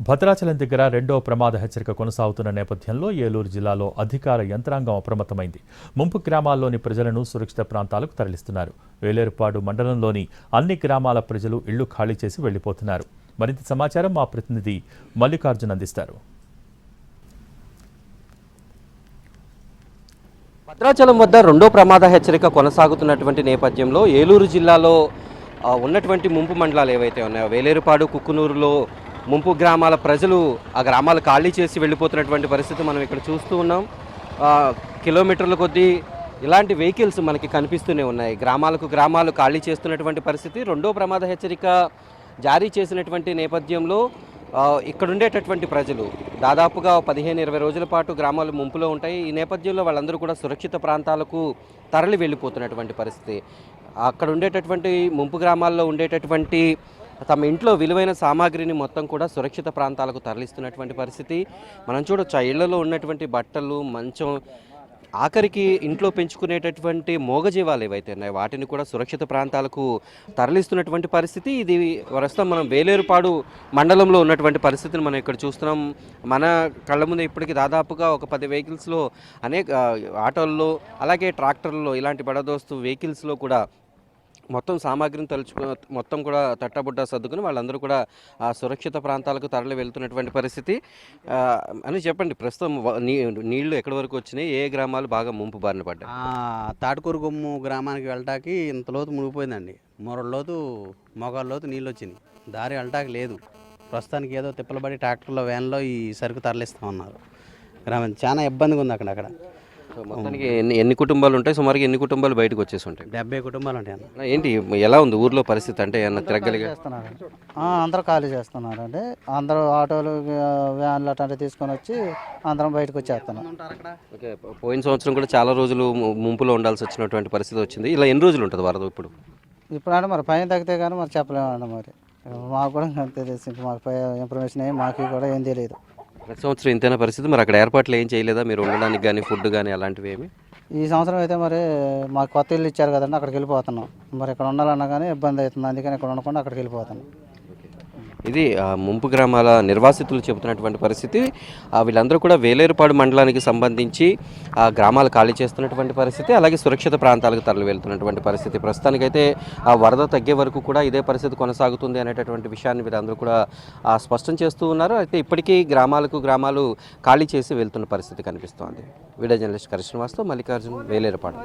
భద్రాచలం దగ్గర రెండో ప్రమాద హెచ్చరిక కొనసాగుతున్న నేపథ్యంలో ఏలూరు జిల్లాలో అధికార యంత్రాంగం అప్రమత్తమైంది. ముంపు గ్రామాల్లోని ప్రజలను సురక్షిత ప్రాంతాలకు తరలిస్తున్నారు. వేలేరుపాడు మండలంలోని అన్ని గ్రామాల ప్రజలు ఇళ్ళు ఖాళీ చేసి వెళ్ళిపోతున్నారు మరింత సమాచారం మా ప్రతినిధి మల్లికార్జున్ అందిస్తారు. భద్రాచలం వద్ద రెండో ప్రమాద హెచ్చరిక కొనసాగుతున్నటువంటి నేపథ్యంలో ఏలూరు జిల్లాలో ఉన్నటువంటి ముంపు మండలాలు ఏవైతే ఉన్నాయో వేలేరుపాడు కుక్కునూరులో ముంపు గ్రామాల ప్రజలు ఆ గ్రామాలు ఖాళీ చేసి వెళ్ళిపోతున్నటువంటి పరిస్థితి మనం ఇక్కడ చూస్తూ ఉన్నాం. కిలోమీటర్ల కొద్దీ ఇలాంటి వెహికల్స్ మనకి కనిపిస్తూనే ఉన్నాయి. గ్రామాలకు గ్రామాలు ఖాళీ చేస్తున్నటువంటి పరిస్థితి. రెండో ప్రమాద హెచ్చరిక జారీ చేసినటువంటి నేపథ్యంలో ఇక్కడ ఉండేటటువంటి ప్రజలు దాదాపుగా పదిహేను ఇరవై రోజుల పాటు గ్రామాలు ముంపులో ఉంటాయి. ఈ నేపథ్యంలో వాళ్ళందరూ కూడా సురక్షిత ప్రాంతాలకు తరలి వెళ్ళిపోతున్నటువంటి పరిస్థితి. అక్కడ ఉండేటటువంటి ముంపు గ్రామాల్లో ఉండేటటువంటి తమ ఇంట్లో విలువైన సామాగ్రిని మొత్తం కూడా సురక్షిత ప్రాంతాలకు తరలిస్తున్నటువంటి పరిస్థితి. మనం చూడొచ్చు ఆ ఇళ్ళలో ఉన్నటువంటి బట్టలు మంచం ఆఖరికి ఇంట్లో పెంచుకునేటటువంటి మూగజీవాలు ఏవైతే ఉన్నాయో వాటిని కూడా సురక్షిత ప్రాంతాలకు తరలిస్తున్నటువంటి పరిస్థితి. ఇది ప్రస్తుతం మనం వేలేరుపాడు మండలంలో ఉన్నటువంటి పరిస్థితిని మనం ఇక్కడ చూస్తున్నాం. మన కళ్ళ ముందు ఇప్పటికి దాదాపుగా ఒక పది వెహికల్స్లో అనేక ఆటోల్లో అలాగే ట్రాక్టర్లో ఇలాంటి బడదోస్తు వెహికల్స్లో కూడా మొత్తం సామాగ్రిని తలుచుకు మొత్తం కూడా తట్టబుట్ట సర్దుకుని వాళ్ళందరూ కూడా ఆ సురక్షిత ప్రాంతాలకు తరలి వెళ్తున్నటువంటి పరిస్థితి. అని చెప్పండి ప్రస్తుతం నీ నీళ్ళు ఎక్కడి వరకు వచ్చినాయి? ఏ గ్రామాలు బాగా ముంపు బారిన పడ్డాయి? ఆ, గుమ్ము గ్రామానికి వెళ్ళటానికి ఇంత లోతు మునిగిపోయిందండి. మూరల లోతు నీళ్ళు వచ్చినాయి. దారి వెళ్ళటానికి లేదు. ప్రస్తుతానికి ఏదో తిప్పలబడి ట్రాక్టర్లో వ్యాన్లో ఈ సరుకు తరలిస్తూ ఉన్నారు గ్రామం చాలా ఇబ్బందిగా ఉంది అక్కడ అక్కడ సో మొత్తానికి ఎన్ని ఎన్ని కుటుంబాలు ఉంటాయి? సుమారుగా ఎన్ని కుటుంబాలు బయటకు వచ్చేసి ఉంటాయి? డెబ్బై కుటుంబాలు ఉంటాయి అన్న ఏంటి? ఎలా ఉంది ఊర్లో పరిస్థితి? అంటే ఏమన్నా తిరగలిగా చేస్తున్నారు ఆ, అందరూ ఖాళీ చేస్తున్నారు అంటే అందరూ ఆటోలు ఆ, వ్యాన్లు అట్లాంటివి తీసుకొని వచ్చి అందరం బయటకు వచ్చేస్తున్నాం. ఓకే. పో- పోయిన సంవత్సరం కూడా చాలా రోజులు ము- ముంపులో ఉండాల్సి వచ్చినటువంటి పరిస్థితి వచ్చింది. ఇలా ఎన్ని రోజులు ఉంటుంది వరద ఇప్పుడు? ఇప్పుడు అంటే మరి పైన తగ్గితే కానీ మరి చెప్పలేమండి మరి. మాకు కూడా అంతే తెలుసు ఇంకా మాకు పై ఇన్ఫర్మేషన్ ఏం మాకు కూడా ఏం తెలియదు ప్రతి సంవత్సరం ఇంతైనా పరిస్థితి మరి అక్కడ ఏర్పాట్లు ఏం చేయలేదా? మీరు ఉండడానికి కానీ ఫుడ్ కానీ అలాంటివి ఏమి? ఈ సంవత్సరం అయితే మరి మాకు కొత్త ఇల్లు ఇచ్చారు కదండి అక్కడికి వెళ్ళిపోతున్నాం. మరి ఇక్కడ ఉండాలన్నా కానీ ఇబ్బంది అవుతుంది. అందుకని ఇక్కడ ఉండకుండా అక్కడికి వెళ్ళిపోతున్నాం. ఇది ముంపు గ్రామాల నిర్వాసితులు చెబుతున్నటువంటి పరిస్థితి. ఆ, వీళ్ళందరూ కూడా వేలేరుపాడు మండలానికి సంబంధించి ఆ గ్రామాలు ఖాళీ చేస్తున్నటువంటి పరిస్థితి అలాగే సురక్షిత ప్రాంతాలకు తరలి వెళ్తున్నటువంటి పరిస్థితి. ప్రస్తుతానికైతే ఆ వరద తగ్గే వరకు కూడా ఇదే పరిస్థితి కొనసాగుతుంది అనేటటువంటి విషయాన్ని వీరందరూ కూడా స్పష్టం చేస్తూ ఉన్నారు. అయితే ఇప్పటికీ గ్రామాలకు గ్రామాలు ఖాళీ చేసి వెళ్తున్న పరిస్థితి కనిపిస్తోంది. వీడియో జర్నలిస్ట్ కృష్ణవాస్తో మల్లికార్జున్ వేలేరుపాడు